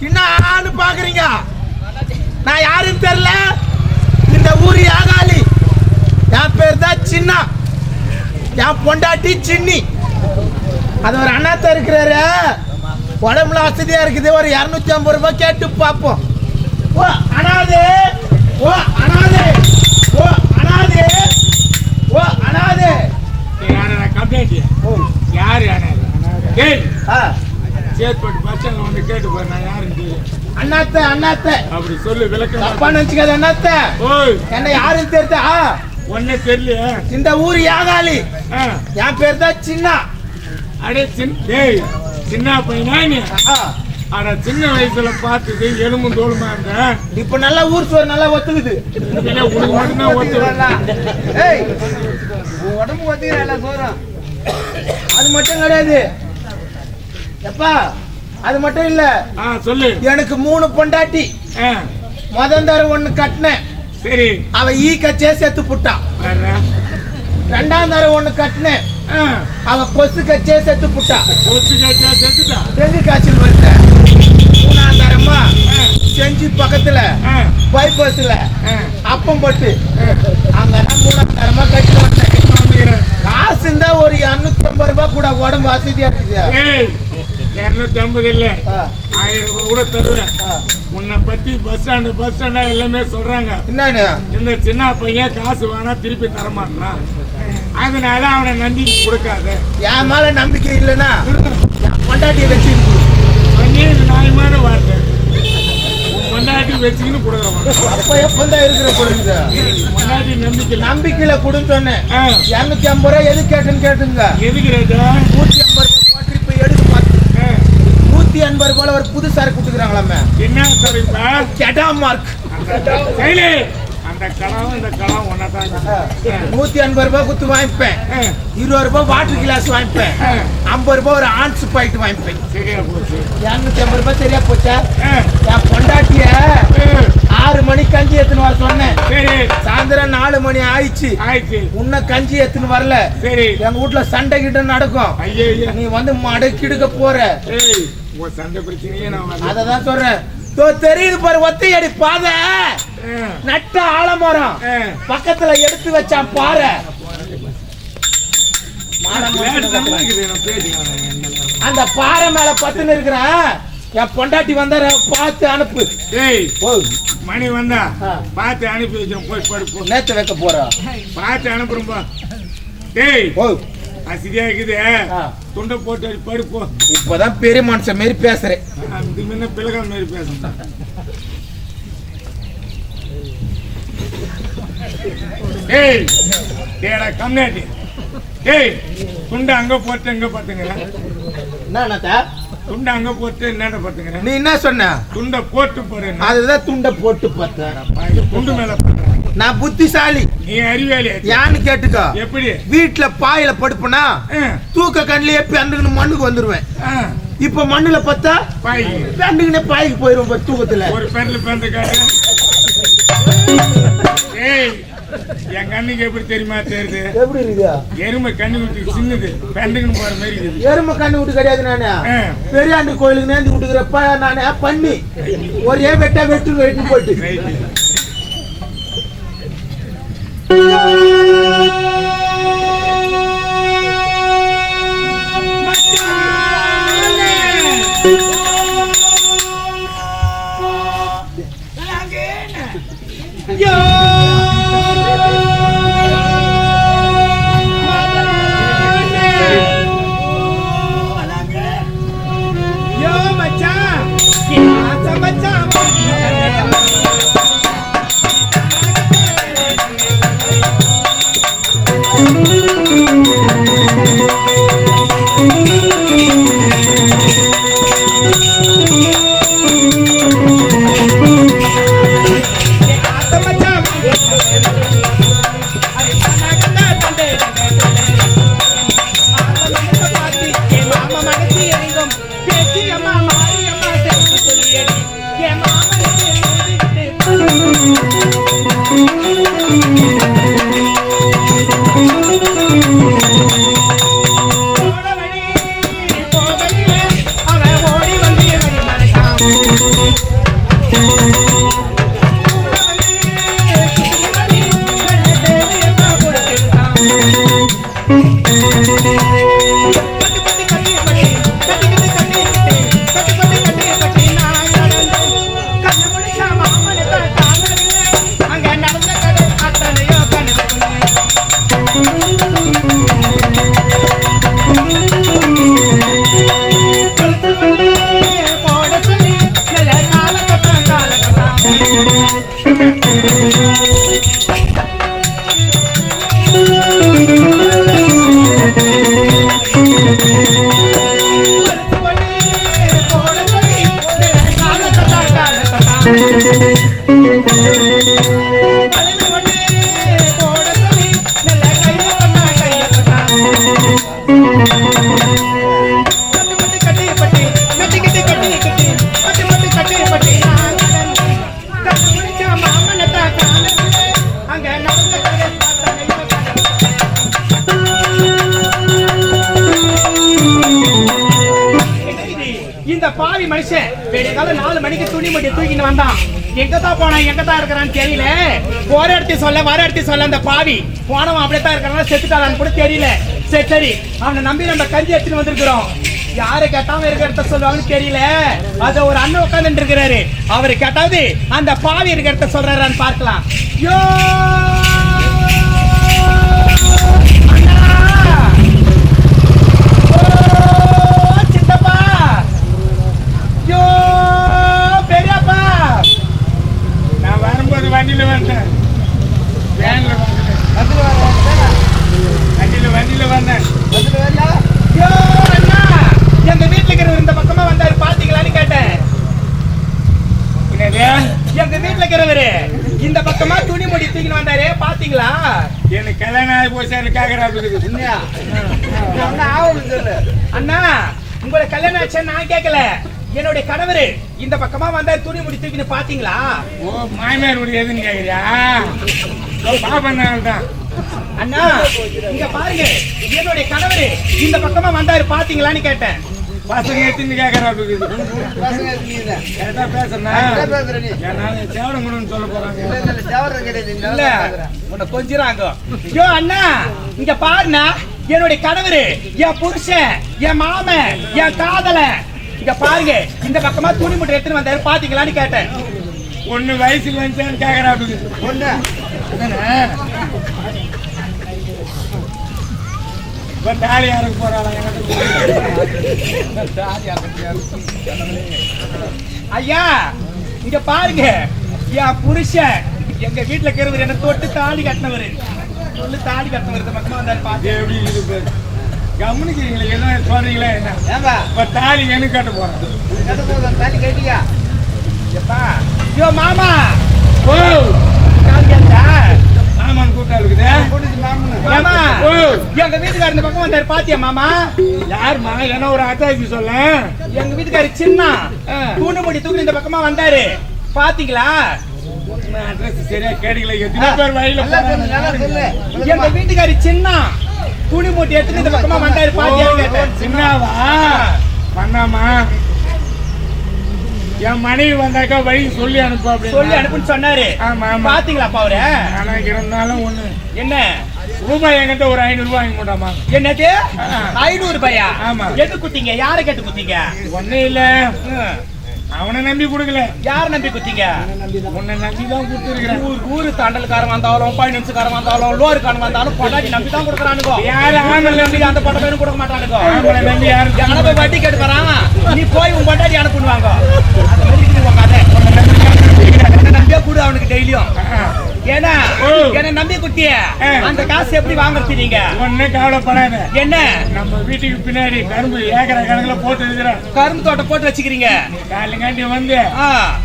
என்னான்னு பாக்குறீங்க? நான் யாருன்னு தெரியல. இந்த ஊர் யாகாலி. என் பேர் தான் சின்ன. என் பொண்டாட்டி சின்னி. அது ஒரு அண்ணாத்த இருக்கிறாரு. உடம்புல வசதியா இருக்குது. ஒரு இரநூத்தி ஐம்பது ரூபாய் கேட்டு பார்ப்போம். ஓ அனாதே. ஓ அனாதே. ஓ அனாதே. ஓ அனாதே. யாரா கம்ப்ளைண்ட் யார் கேள். சேத்பட்டு பஸ் ஸ்டாண்ட்ல வந்து கேட்டு பாரு நான் யாருன்னு தெரியும் அண்ணாத்த அண்ணாத்த. அப்படி சொல்லு விளக்கம் தப்பா நினைச்சுக்காத அண்ணாத்த. என்ன யாருன்னு தெரியுதா ஒன்னே தெரியலையே. இந்த ஊர் யாகாலி. என் பேர் தான் சின்ன. அடே சின்ன டேய் சின்ன பையனா நீ? ஆ, அட சின்ன வயசுல பார்த்தது எலும்பும் தோலுமா இருந்த? இப்ப நல்லா ஊர் சோறு நல்லா ஒத்துக்குது. உனக்கு மட்டும்தான் ஒத்து ஏய் உன் உடம்பு ஒத்துக்கிறா சோறும் அது மட்டும் கிடையாது. எப்பா அது மட்டும் இல்ல. சொல்லு. எனக்கு மூணு பொண்டாட்டி. முதல் ஒண்ணு கட்டினேன். சரி. அவ ஈ கச்சே செத்து புட்டான். ரெண்டாம் தடவை ஒண்ணு கட்டினேன். ஆ, அவ கொசு கச்சே செத்து புட்டா. ஒத்து கேட்டா செத்துட்டா டெங்கு காய்ச்சல் வருது தரமா செஞ்சு பக்கத்துல பைபஸ்ல அப்பம் போட்டு. அங்கதான் மூணாம் தரமா கட்டி வந்தேன். காசு இருந்தா ஒரு இரநூத்தி ஐம்பது ரூபாய் கூட உடம்பு வசதியா இருக்குது இருநூத்தி ஐம்பது இல்ல. ஆயிரம் ரூபாய் கூட தருவேன். உன்னை பத்தி பஸ் ஸ்டாண்டு பஸ் ஸ்டாண்டா எல்லாமே சொல்றாங்க. என்னன்னு இந்த சின்ன பையன் காசு வேணா திருப்பி தரமாட்டான். அதனால அவனை நம்பி கொடுக்காத. என் மேல நம்பிக்கை இல்லைன்னா என் பொண்டாட்டியை வச்சு இது நியாயமான வார்த்தை. பொண்டாட்டி வச்சுக்கின்னு கொடுக்குறவன். அப்ப எப்பந்தான் இருக்கிற பொண்டாட்டி நம்பிக்கை. நம்பிக்கையில ஆ, இரநூத்தி ஐம்பது ரூபாய் எது கேட்டுன்னு கேட்டுங்க. எதுக்கு நூத்தி ஐம்பது ரூபாய் போட்டு இப்ப எடுத்து பார்த்து நூத்தி எண்பது ரூபாய் ஒரு புது கொடுத்துக்கிறாங்களாமே. என்ன சரிப்பா கெடா மார்க் அந்த இந்த கடம் ஒன்னதான் நூத்தி எண்பது ரூபாய் குத்து வாங்கிப்பேன். இருபது ரூபாய் வாட்டர் கிளாஸ் வாங்கிப்பேன். ஐம்பது ரூபாய் ஒரு ஆன்ஸ் பாயிண்ட் வாங்கிப்பேன். சரியா போச்சு. இரநூத்தி ஐம்பது ரூபாய் சரியா போச்சா? என் பொண்டாட்டிய ஆறு மணிக்கு கஞ்சி எடுத்துன்னு வர சொன்னேன். சரி. சாயந்தரம் நாலு மணி ஆயிடுச்சு. உன்ன கஞ்சி எடுத்துன்னு வரல. சரி. எங்க வீட்டுல சண்டை கிட்ட நடக்கும். நீ வந்து மடக்கிடுக்க போற. சண்டை பிரச்சனையே நான் வரல. அததான் சொல்றேன். தெரியுது பாரு ஒத்தையடி பாதை. நட்ட ஆலமரம். பக்கத்துல எடுத்து வச்சான் பாரு. அந்த பாறை மேல பத்துன்னு இருக்கிறேன் என் பொண்டாட்டி வந்தார பார்த்து அனுப்பு. ஏய் மணி வந்தா ஆ. பார்த்து அனுப்பி வச்சிடும் போய் படுப்போம் நேத்து வைக்க போற. பார்த்து அனுப்புறோம்பா டேய் ஓ அசிதியா இருக்குது. ஆ. துண்டை போட்டு அடி படுப்போம் இப்பதான் பெரிய மனுஷன் மாரி பேசுறேன். அது முன்ன பிள்ளைகள் மாரி பேசணும் டேடா கம்னாட்டி டேய் துண்டை அங்க போட்டு எங்க பாத்துங்க துண்டை அங்க போட்டு என்னடா பாத்துங்க நீ என்ன சொன்ன? துண்டை போட்டு போறேன் அதுதான் துண்டை போட்டு பார்த்தேன். துண்டு மேல நான் புத்திசாலி. நீ அறிவாளி யான்னு கேட்டுக்கோ. எப்படி? வீட்டுல பாயில படுப்பனா? தூக்க கண்ணிலேயே பெண்டுக்குன்னு மண்ணுக்கு வந்துருவேன். இப்ப மண்ணுல பார்த்தா பாய் பெண்டுக்குனே பாய்க்கு பாரு தூக்கத்துல. ஒரு பெண்ணில் பேந்த காட்டு ஏய் என் கண்ணுக்கு எப்படி தெரியுமா தெரியுது? எப்படி இருக்குதா? எருமை கண்ணு விட்டு சின்னது. பெண்டுக்குன்னு போற மாதிரி இருக்குது. எருமை கண்ணு விட்டு கிடையாது நானு. பெரியாண்டு கோயிலுக்கு நேர்ந்து விட்டுக்கிறப்ப நானே பண்ணி ஒரே வெட்டா வெட்டு வெட்டு போட்டு. ரைட்டு இந்த பாவி மனுஷன் விடிய நாலு மணிக்கு துணி மட்டி தூக்கிட்டு வந்தான். எங்கதான் போனான் எங்க இருக்கிறான்னு தெரியல. போற இடத்தையும் சொல்ல வர இடத்தையும் சொல்ல அந்த பாவி. போனவன் அப்படியே தான் இருக்கிறான் கூட தெரியல. சரி சரி அவனை நம்பி நம்ம கஞ்சி எடுத்துட்டு வந்திருக்கிறோம். யாரு கேட்டாம இருக்கிறத சொல்லுவாங்கன்னு தெரியல. அத ஒரு அண்ணன் உட்காந்துட்டு இருக்கிறாரு. அவரு கேட்டாவது அந்த பாவி இருக்கிறத சொல்றாரான்னு பார்க்கலாம். யோ! வரும்போது வண்டியில வந்தேன். வேன்ல வந்துட்டேன். வண்டியில வண்டியில வந்தேன். யோ அண்ணா! எங்க வீட்டுல இருக்கிறவர் இந்த பக்கமா வந்தாரு பாத்தீங்களான்னு கேட்டேன். எங்க வீட்டுல இருக்கிறவரு இந்த பக்கமா துணி முடி தூக்கின்னு வந்தாரு பாத்தீங்களா எனக்கு கல்யாணம் ஆகி போச்சு கேக்குறாரு அண்ணா உங்களை கல்யாணம் ஆச்சுன்னு நான் கேட்கல என்னுடைய கணவரு இந்த பக்கமா வந்தாரு துணி முடி தூக்கின்னு பாத்தீங்களா? ஓ மாமியார் வீடு எதுன்னு கேக்குறியா? பாப்பனால தான். அண்ணா இங்க பாருங்க. என்னுடைய கணவரு இந்த பக்கமா வந்தாரு பாத்தீங்களான்னு கேட்டேன். பசங்க எத்தின்னு கேக்குறாரு கேட்டா பேசுறா என்ன பேசுற நீ? என்னால சேவரம் கொடுன்னு சொல்ல போறாங்க. இல்ல உன்னை கொஞ்சிராங்க ஐயோ அண்ணா இங்க பாருண்ணா என்னுடைய கணவரு என் புருஷன் என் மாமன் என் காதலன். இங்க பாருங்க இந்த பக்கமா துணி மூட்டை எடுத்துன்னு வந்தாரு. பாத்தீங்களான்னு கேட்டேன். ஒண்ணு வயசுக்கு வந்துச்சான்னு கேக்குறாரு இப்ப தாலி யாருக்கு போறாளா? ஐயா இங்க பாருங்க. என் புருஷன். எங்க வீட்டுல இருக்கிறவர் என்ன தொட்டு தாலி கட்டினவரு. சொல்லு தாலி கட்டினவர் பக்கமா வந்தாரு பாத்து எப்படி கவனிக்கிறீங்களே என்ன சொல்றீங்களா என்ன? இப்ப தாலி எனக்கு கட்ட போறேன் எப்பா? ஐயோ மாமா! ஓ தாலி கட்டா மாமன். கூட்டா இருக்குது மாமா ஓ. எங்க இந்த பக்கம் வந்தாரு. பாத்தியா மாமா? யாரும்மா என்ன ஒரு அத்தாச்சி சொல்ல? எங்க வீட்டுக்காரர் சின்ன. தூண்டு முடி தூக்கி இந்த பக்கமா வந்தாரு. பாத்தீங்களா? அட்ரஸ் சரியா கேட்கல எத்தனை பேர் வழியில எங்க வீட்டுக்காரி சின்ன. துணி மூட்டை எடுத்துட்டு இந்த பக்கமா வந்தாரு. பாத்தியான்னு கேட்டேன். சின்னாவா பண்ணாமா என் மனைவி வந்தாக்கா வழி சொல்லி அனுப்பு சொல்லி அப்படின்னு அனுப்புன்னு சொன்னாரு. ஆமா ஆமா. பாத்தீங்களாப்பா அவரு? ஆனா இருந்தாலும் ஒண்ணு. என்ன? ரூபாய் என்கிட்ட ஒரு ஐநூறு ரூபாய் வாங்கி போட்டாமா என்னது? ஐநூறு ரூபாயா? ஆமா. எது குத்தீங்க? யாரை கேட்டு குத்தீங்க? ஒண்ணு இல்ல. அவனை நம்பி கொடுக்கல. யார நம்பி குத்தீங்க? உன்னை நம்பி தான் கொடுத்துருக்கிறேன். ஊர் ஊரு தாண்டல்காரன் வந்தாலும் பைனான்ஸ்காரன் வந்தாலும் லோருக்காரன் வந்தாலும் பொண்டாட்டி நம்பி தான் கொடுக்குறானுங்க. யாரு ஆம்பளை நம்பி? அந்த பொட்டை பையனும் கொடுக்க மாட்டானுங்க. ஆம்பளை நம்பி யாரு? போய் வட்டி கேட்டு வரான்? நீ போய் உன் பொண்டாட்டி அனுப்புவாங்க அது மாதிரி இருக்குது உன் கதை என்ன நம்பியா கொடு அவனுக்கு டெய்லியும் ஏன்னா ஓ. என்ன நம்பி குட்டிய. அந்த காசு எப்படி வாங்குறது நீங்க ஒண்ணு கவலைப்படாத. என்ன? நம்ம வீட்டுக்கு பின்னாடி கரும்பு ஏக்கர கணக்குல போட்டு இருக்கிறேன். கரும்பு தோட்டம் போட்டு வச்சுக்கிறீங்க. காலைங்காட்டி வந்து.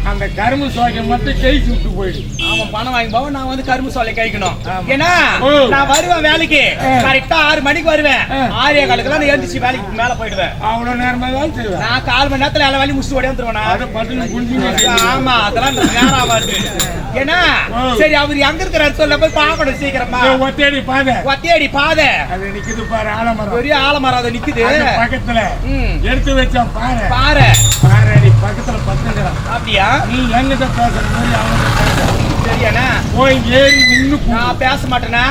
அந்த கரும்பு சோக்கை மட்டும் ஜெயிச்சு விட்டு போயிடு. அவன் பணம் வாங்கி போவோம். நான் வந்து கரும்பு சோலை கழிக்கணும். ஏன்னா. நான் வருவேன் வேலைக்கு. கரெக்டா ஆறு மணிக்கு வருவேன். ஆ. ஆறே காலத்துலாம் நான் எழுந்திரிச்சு வேலைக்கு மேல போயிடுவேன். அவ்வளவு நேரமா தான் செய்வேன். நான் கால் மணி நேரத்துல எல்லா வேலையும் பட்டுன்னு குடிச்சு ஆமா அதெல்லாம் நேரம் ஆகாது. ஏன்னா. சரி அவர் எங்க இருக்கிறாரு சொல்ல போய் பார்க்கணும் சீக்கிரமா. ஒத்தேடி பாத. அது நிக்குது பாரு ஆலமரம். பெரிய ஆலமரம் அது நிக்குது. பக்கத்துல. எடுத்து வச்ச பாரு பாறை. பாரு அடி பக்கத்துல பத்துங்கிறான். அப்படியா? நீ எங்கிட்ட பேசுற மாதிரி. சரியாண்ணா போய் ஏறி நின்னு நான் பேச மாட்டேனா.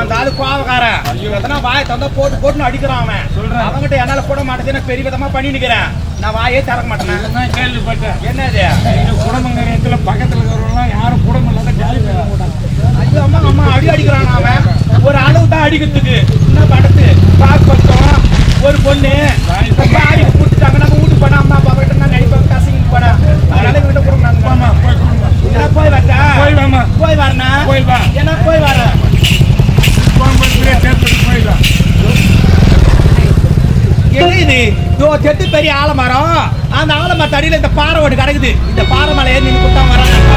அந்த ஆளு கோவக்காரன். எதனா வாயை தந்தா போட்டு போட்டுன்னு அடிக்கிறான் அவன். சொல்றேன். அவன்கிட்ட என்னால போட மாட்டேது நான் பெரிய விதமா பண்ணி நிக்கிறேன். நான் வாயே திறக்க மாட்டேனா? கேள்விப்பட்டேன். என்னது இந்த குடும்பங்கரியத்துல பக்கத்துல இருக்கிறவங்களாம் யாரும் குடும்பம் இல்லாத ஜாலி ஐயோ அம்மா அம்மா அடி அடிக்கிறான் அவன்? ஒரு அளவு தான் அடிக்கிறதுக்கு. என்ன படத்து பாக்கு ஒரு பொண்ணு. ஆடி கூட்டுட்டாங்க நம்ம வீட்டுக்கு போனா அம்மா அப்பா கிட்ட நான் நடிப்பேன் கசங்கி போனேன். அதனால இவங்கிட்ட கொடுங்க ஆமா போய் என்ன போய் போய் வாமா போய் வரண்ணா போய் வா. என்ன போய் வரேன். கோயம்புத்தூரே சேர்த்து போய் வா. என்ன இது இதோ தெத்து பெரிய ஆலமரம். அந்த ஆலமரத்து அடியில இந்த பாறை ஒன்று கிடக்குது. இந்த பாறை மலை ஏறி நின்று வரான் ஒரு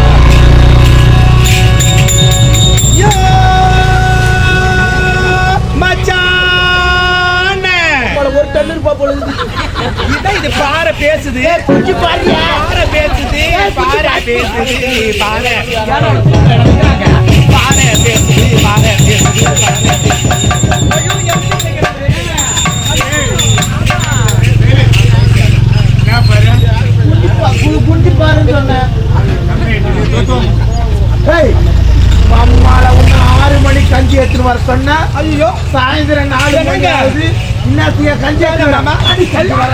பேசுது? கொஞ்சம் பாரு பாறை பேசுது. பாறை பேசுது. பாறை. பாறை பேசுது. பாறை பேசுது. பாறை குண்டி பாருன்னு சொன்னேன் ஆறு மணி கஞ்சி எடுத்துட்டு வர சொன்ன ஐயோ. சாயந்தரம் நாலு மணி ஆகுது. இன்னத்துக்கு கஞ்சி எடுக்கலாமா அடி கஞ்சி வர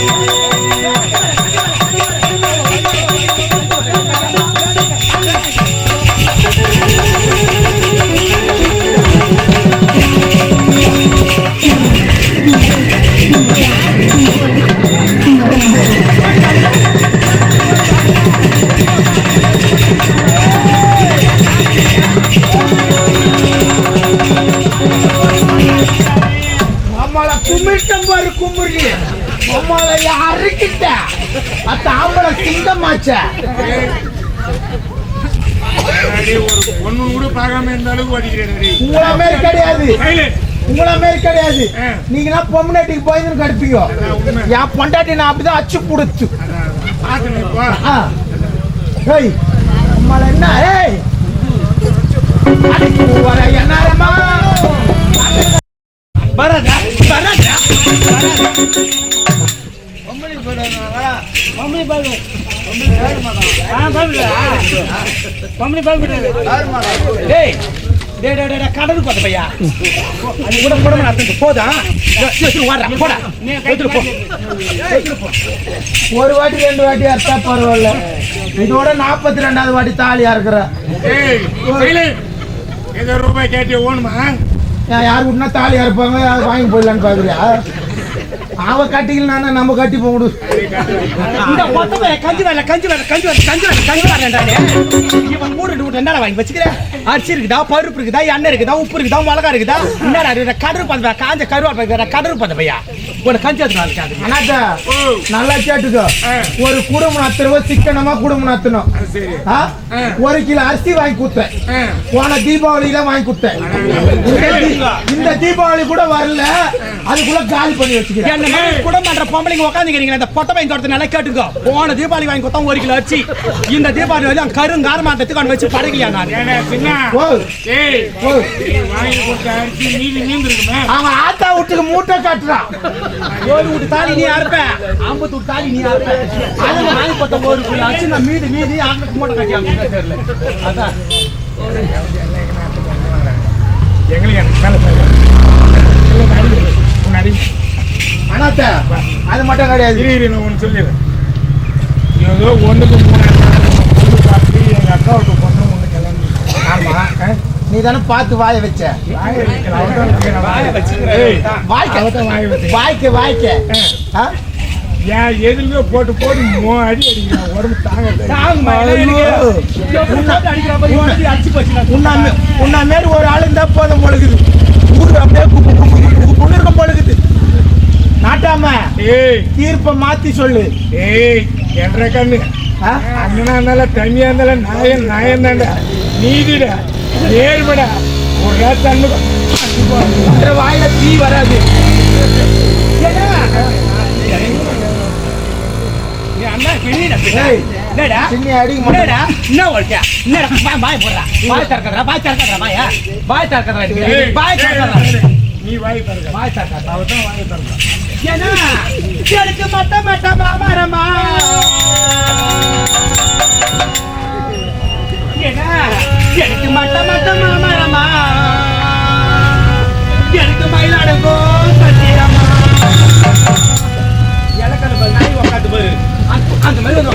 உங்கள மாரி கிடையாது. உங்கள மாரி கிடையாது. ஆ. நீங்கன்னா பொம்மநாட்டிக்கு போயிருந்து கடுப்பீங்க. என் பொண்டாட்டி நான் அப்படிதான் அச்சு புடிச்சு. ஏய் அம்மால என்ன? ஏய். அடிக்கு வர என்னாரமா டேய் டேய் டேய் டேய் கடலுக்கு போத பையா. அது கூட கூட நடந்து போதா வாடா போடா. ஒரு வாட்டி ரெண்டு வாட்டி அறுத்தா பரவாயில்ல. இதோட நாற்பத்தி ரெண்டாவது வாட்டி தாலியா இருக்கிற. ரூபாய் கேட்டு ஓணுமா? யார் விட்டுனா தாலியா இருப்பாங்க? யார் வாங்கி போயிடலான்னு பாக்குறியா? அவ கட்டிக்கலனா நம்ம கட்டி போக முடியும் இந்த மொத்தமே கஞ்சி வேலை கஞ்சி வேலை கஞ்சி வேலை கஞ்சி வேலை கஞ்சி வேலைன்றானே இவன் மூணு ரெண்டு ரெண்டா வாங்கி வச்சுக்கிறேன் அரிசி இருக்குதா பருப்பு இருக்குதா எண்ணெய் இருக்குதா உப்பு இருக்குதா மிளகா இருக்குதா? என்னடா கடறு பந்த காஞ்ச கருவா பந்த கடறு பந்த பையா? ஒரு கஞ்சி எடுத்து அண்ணாத்த நல்லா கேட்டுக்கோ. ஒரு குடும்பம் நடத்துறவ சிக்கனமா குடும்பம்? ஆ. ஒரு கிலோ அரிசி வாங்கி கொடுத்தேன். போன தீபாவளியில வாங்கி கொடுத்தேன். இந்த தீபாவளி கூட வரல. அதுக்குள்ள காலி பண்ணி வச்சுக்கிறேன். என்ன குடும்பம் பண்ற பொம்பளைங்க உட்காந்துக்கிறீங்க இந்த பொட்டை பையன் தோட்டத்தை நல்லா கேட்டுக்கோ. போன தீபாவளி வாங்கி கொடுத்தா ஒரு கிலோ அரிசி இந்த தீபாவளி வந்து அவன் கருங்காரமாட்டத்துக்கு கொண்டு வச்சு படகலையா நான்? அவன் ஆத்தா வீட்டுக்கு மூட்டை கட்டுறான். ஒரு வீட்டு தாலி நீ அறுப்ப. ஐம்பத்து வீட்டு தாலி நீ அறுப்ப. அது வாங்கி கொடுத்த ஒரு கிலோ நான் மீதி மீதி மூட்டை தெரியல. அதான். எங்களுக்கு மேல. அண்ணாத்த அது மட்டும் கிடையாது. இரு, ஒண்ணு சொல்லிடுறேன். ஏதோ ஒண்ணுக்கு மூணாயிரம் பொண்ணு பார்த்து எங்க அக்காவுக்கு பொண்ணு ஒண்ணு கிளம்பி ஆமா. நீ தானே பார்த்து வாய வச்ச? வாய்க்க. வாய்க்க வாய்க்க? ஏன் எதுலயோ போட்டு போட்டு மோ அடி அடிக்கிறான். உடம்பு தாங்க உன்ன மாரி ஒரு ஆளு இருந்தா போதும் பொழுகுது. ஊரு அப்படியே குப்பு குப்பு குப்பு குப்புன்னு இருக்க பொழுகுது. நாட்டாம. ஏய். தீர்ப்பை மாத்தி சொல்லு. ஏய் என்ற கண்ணு? அண்ணனா இருந்தாலும் தண்ணியா இருந்தாலும் நாயன் நாயன் தான்டா. நீதிடா நேர்மடா. ஒரு இந்த வாயில தீ வராது. என்ன பாய் போடுறா. பாய் திறக்கறா பாய் திறக்கறா பாயா? பாய் திறக்கறா பாய் திறக்கறா. நீ வாய் தருக பாய் திறக்கறா அவதான் வாய் தருக ஏன்னா எனக்கு மட்ட மட்ட மாமரமா? ஏன்னா எனக்கு மட்ட மட்ட மாமரமா? எனக்கு மயிலாடுங்கோ சத்தியமா? இலக்கண பாரு நாய் உட்காந்து பாரு அந்த- அந்த மாதிரி வந்து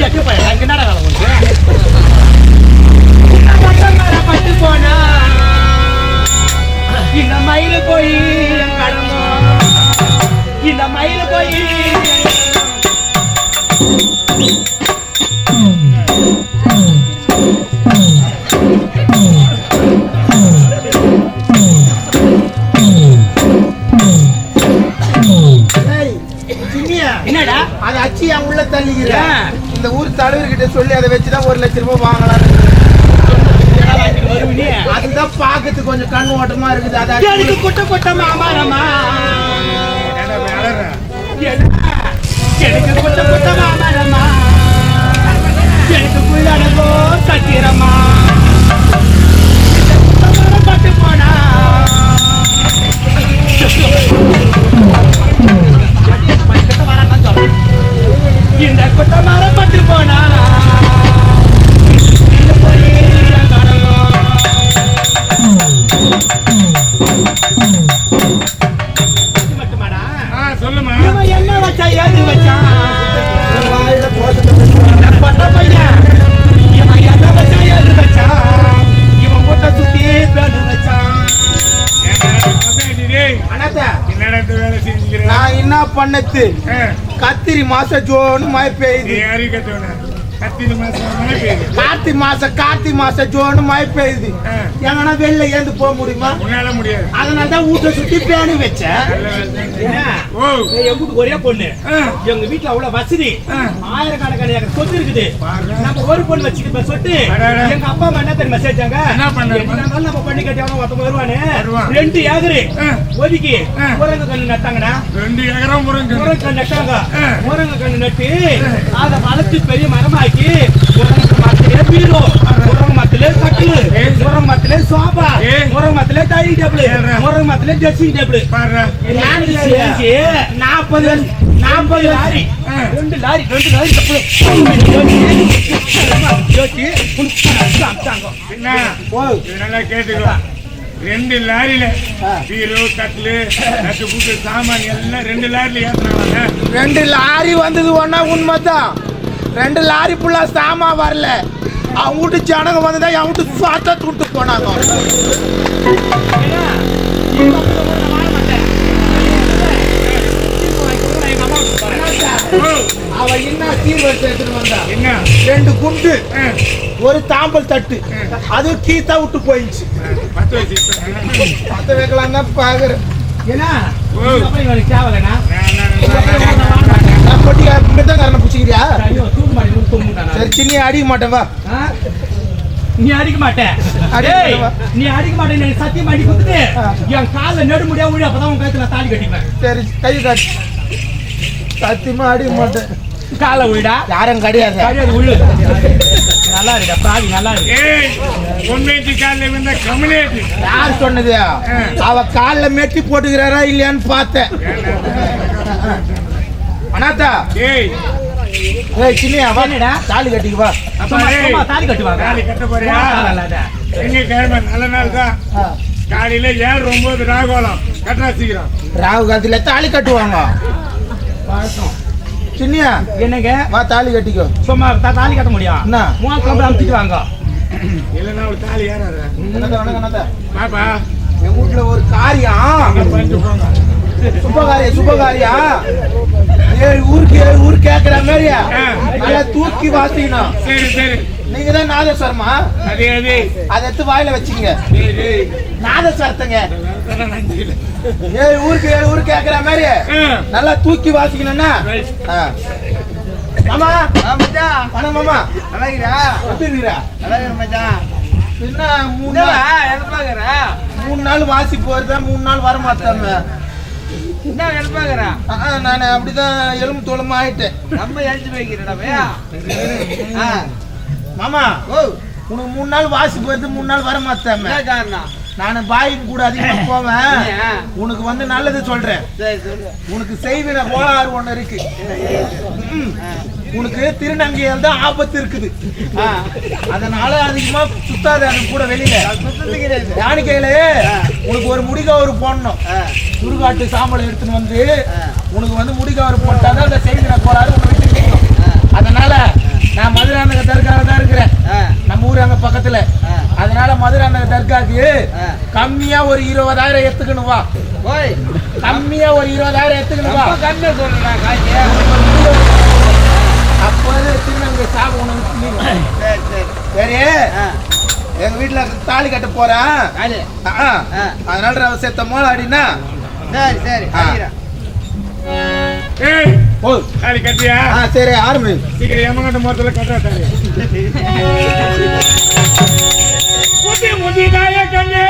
எட்டு அங்க மட்ட மரம் பட்டு போனா? இந்த மயிலு போய் இந்த மயிலு போய் என்னடா? அதை அச்சி உள்ள தள்ளிக்கிற. ஏன்? இந்த ஊர் தலைவர்கிட்ட சொல்லி அதை வச்சுதான் ஒரு லட்சம் ரூபாய் வாங்கலாம் கருமணி அதுதான் பாக்கத்து கொஞ்சம் கண் ஓட்டமா இருக்குது. அதான் எனக்கு குட்ட குட்ட மாமாரமா எனக்கு குட்ட குட்ட மாமாரமா எனக்கு புள்ளடகோ கட்டிரமா. பட்டு போனா இந்த குட்டமார பட்டு போனா. பண்ணத்து ஆ. கத்திரி மாசம் ஜோன்னு மழை பெய்யுது. கார்த்தி மாசம் கார்த்தி மாசம் ஜோன்னு மழை பெய்யுது. எங்கன்னா வெளில ஏந்து போக முடியுமா? முடியாது. அதனால தான் வீட்டை சுத்தி பேணி வச்சேன். என் வீட்டுக்கு ஒரே பொண்ணு. எங்க வீட்டுல அவ்வளவு வசதி. ஆயிரக்கணக்கான சொத்து இருக்குது. நம்ம ஒரு பொண்ணு வச்சுக்கிட்டு சொட்டு அடடா. எங்க அப்பா அம்மா என்ன தெரியுமா செஞ்சாங்க என்ன இருந்தாலும் நம்ம பண்ணி கட்டியாலும் ஒருத்தவங்க வருவானே. ரெண்டு ஏக்கரு. ஒதுக்கி. முருங்கை கண்ணு நட்டாங்கடா ரெண்டு ஏக்கரம் முருங்க முருங்கை கண்ணு நட்டாங்க. முருங்கை கண்ணு நட்டு அதை வளர்த்து பெரிய மரமாக்கி முருங்கை மரத்திலே பீரோ முருங்கை மரத்திலே கட்டிலு. முருங்கை மரத்திலே சோபா. முருங்கை மரத்திலே டைனிங் டேபிள். முருங்கை மரத்திலே ட்ரெஸ்ஸிங் டேபிள் நாற்பது நாற்பது லாரி. ரெண்டு லாரி ரெண்டு லாரி நல்லா கேட்டுக்கோ. ரெண்டு லாரியில பீரோ கட்லு நட்டு புட்டு சாமான் எல்லாம் ரெண்டு லாரில ஏத்துனாங்க. ரெண்டு லாரி வந்தது ஒன்னா உண்மைதான். ரெண்டு லாரி ஃபுல்லா சாமா வரல. அவங்க வீட்டு ஜனங்க வந்ததா என் வீட்டு சாத்தா துட்டு போனாங்க. அவ என்ன சீர்வரிசை எடுத்துட்டு வந்தா? என்ன? ரெண்டு குண்டு. ஒரு தாம்பல் தட்டு. அது கீத்தா விட்டு போயிடுச்சு. பத்து வைக்கலாம் தான் பாக்குறேன். ஏன்னா பொட்டி பிடிச்சிக்கிறியா? சரி சின்ன அடிக்க மாட்டேன் வா? நீ அடிக்க மாட்டே. அடிக்க டேய், மாட்டேவா? நீ அடிக்க மாட்டே நீ சத்தியம் அடி குத்துட்டு ஆ. என் கால்ல நடு முடியா அப்பதான் உன் கழுத்துல தாலி கட்டிப்பேன். சரி கை காட்டு. சத்தியமா அடிக்க மாட்டேன். காலை விடா யாரும் கிடையாது. கிடையாது உள்ளு நல்லா இருக்கா பாடி நல்லா இருக்கு காலில் வந்த கமலேட்டி யார் சொன்னது? அவ கால்ல மெட்டி போட்டுக்கிறாரா இல்லையான்னு பார்த்தேன். அனாத்தா. ஏய். ஏய் சின்னியா வா. என்னடா? தாலி கட்டிக்கு வா. தாலி கட்டுவாங்க. தாலி கட்ட போறியா? எங்க கிழமை நல்ல நாள் தான். காலையில ஏழு ஒன்பது ராகோலம் கட்டா சீக்கிரம். ராகு காலத்துல தாலி கட்டுவாங்க. சின்னியா என்னங்க? வா தாலி கட்டிக்கோ. சும்மா தாலி கட்ட முடியும் என்ன? மூணு கிளம்பி அமுத்திட்டு வாங்க. இல்லைன்னா ஒரு தாலி அண்ணாத்தா. பாப்பா. என் வீட்டுல ஒரு காரியம் சுபகாரியா சுபகாரியா? ஏழு ஊருக்கு ஏழு ஊர் கேக்குற மாதிரி ஆ. நல்லா தூக்கி வாசிக்கணும். சரி சரி. நீங்க தான் நாதஸ்வரமா? அதே அதே. அதை எடுத்து வாயில ஏய், நாதஸ்வரத்துங்க. ஏழு ஊருக்கு ஏழு ஊர் கேக்குற மாதிரி ஆ, நல்லா தூக்கி வாசிக்கணும்னா. மாமா. வணக்கம் மாமா. எப்படி இருக்கிறா? என்ன மூணு நாள். மூணு நாள் வாசி போறதா மூணு நாள் வர மாட்டாம நான் அப்படிதான் எலும்பு தோளமா ஆயிட்டேன். மாமா உனக்கு மூணு நாள் வாசி போறது மூணு நாள் வர மாட்டாம நான் பாய்க்கு கூட அதிகமா போவேன். உனக்கு வந்து நல்லது சொல்றேன். உனக்கு செய்வின கோளாறு ஒண்ணு இருக்கு. உனக்கு திருநங்கையால் தான் ஆபத்து இருக்குது. அதனால அதிகமா சுத்தாத அது கூட வெளியில. யானைக்கையில உனக்கு ஒரு முடிகவர் போடணும். சுடுகாட்டு சாம்பலை எடுத்துன்னு வந்து உனக்கு வந்து முடிகவர் போட்டாதான் அந்த செய்வின கோளாறு நீங்கும் அதனால நான் மதுராந்தக தர்கால தான் இருக்கிறேன். நம்ம ஊர் அங்க பக்கத்துல. அதனால மதுராந்தக தர்காக்கு கம்மியா ஒரு இருபதாயிரம் எடுத்துக்கணும் வா. கம்மியா ஒரு இருபதாயிரம் எடுத்துக்கணும் வா. அப்போது திருநங்கை சாவு உனக்கு நீங்கும். சரி எங்க வீட்டுல தாலி கட்ட போறேன். அதனால ரவ செத்த மோள அடினா ஏய். ஓ தாலி கட்டியா? சரி ஆரம்பி. சீக்கிரம் எமங்கட்ட மொத்தத்துல கட்டா தாலி. முதி முதி நாய கண்ணே.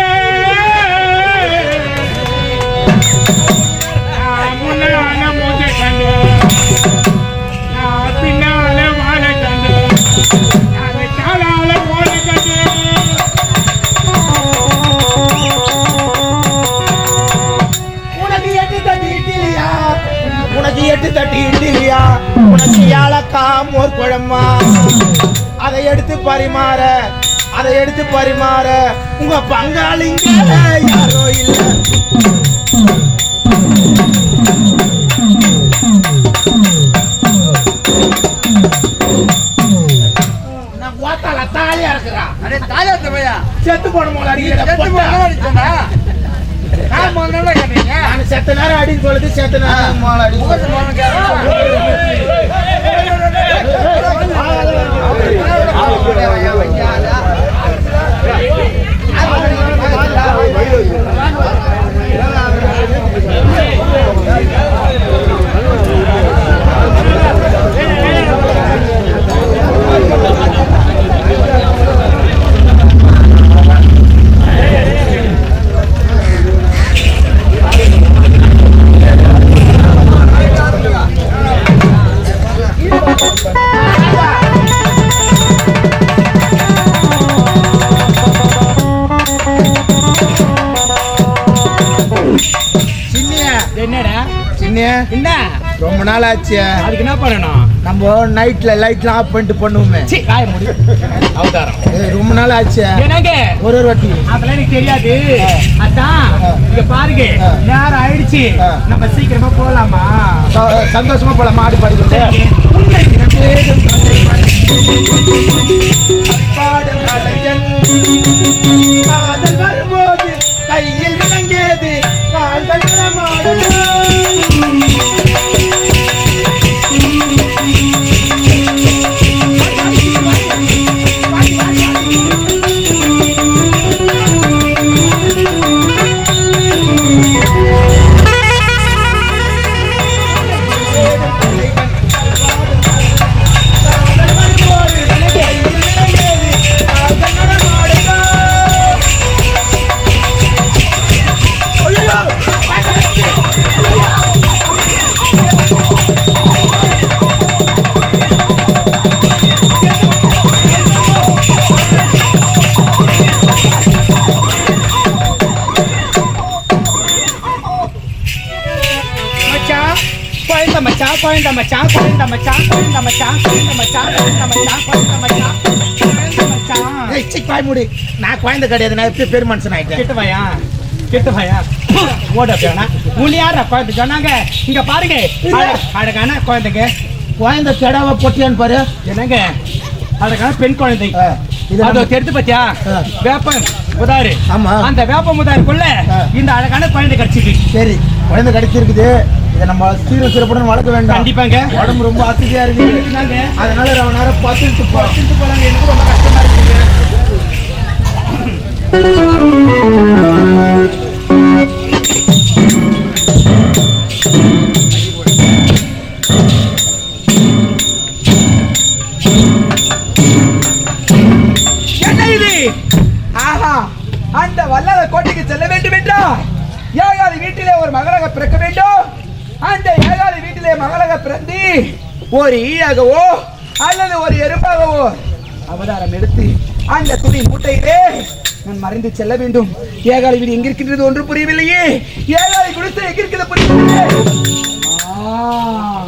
நான் முன்னால மூஞ்ச உனக்கு எட்டு தட்டி இட்லியா உனக்கு ஏலக்கா மோர் குழம்பா? அதை எடுத்து பரிமாற அதை எடுத்து பரிமாற. உங்க பங்காளிங்க யாரோ இல்ல. தாலியா இருக்கிறா? செத்து போன போல அடிக்கிற பொட்டா. நான் முதல்ல கேட்டீங்க நான் செத்த நேரம் அடின்னு சொல்லுது செத்த நேரம் மோளம் அடின்னு சொல்லுது. சின்னிய அதுக்கு என்ன பண்ணணும்? நம்ம நைட்ல லைட்லாம் ஆஃப் பண்ணிட்டு பண்ணுவோமே. சி காய முடி. அவதாரம். ஏய், ரொம்ப நாள் ஆச்சு என்னங்க? ஒரு ஒரு வாட்டி. அதெல்லாம் எனக்கு தெரியாது. அதான் இங்க பாருங்க. நேரம் ஆயிடுச்சு. நம்ம சீக்கிரமா போலாமா? சந்தோஷமா போல மாடு பாடிக்கிட்டு குழந்தை மச்சான் குழந்தை மச்சான் குழந்தை மச்சான் குழந்தை மச்சான் குழந்தை மச்சான் குழந்தை மச்சான் குழந்தை மச்சான். ஏய், சீ, பாய் மூடி. நான் குழந்தை கிடையாது நான் எப்படி பெரு மனுஷன் ஆயிட்டேன் கெட்டு பையா கெட்டு பையா. ஓட அப்படியாண்ணா உள்ள யாரா குழந்தை சொன்னாங்க. இங்க பாருங்க. அழ- அழகான குழந்தைங்க குழந்தை கெடாவா பொட்டியான்னு பாரு. என்னங்க? அழகான பெண் குழந்தை. அதோ தெரிஞ்சு பாத்தியா. வேப்பம் முதாரு ஆமா. அந்த வேப்ப முதாருக்குள்ள. இந்த அழகான குழந்தை கிடைச்சிது சரி குழந்தை கிடைச்சிருக்குது. இதை நம்ம சீர சிறப்புடன் வளர்க்க வேண்டாம். கண்டிப்பாங்க. உடம்பு ரொம்ப அசதியா இருக்குது. என்னங்க அதனால ரொம்ப நேரம் பார்த்துட்டு பார்த்துட்டு போலாங்க. எனக்கு ரொம்ப கஷ்டமா இருக்குங்க. ஒரு அல்லது ஒரு எறும்பாகவோ அவதாரம் எடுத்து அந்த துணி மூட்டையிலே நான் மறைந்து செல்ல வேண்டும். ஏகாதி வீடு எங்கிருக்கின்றது ஒன்று புரியவில்லையே. ஏகாதி குடிசை எங்கிருக்கிறது புரியவில்லையே. ஆ.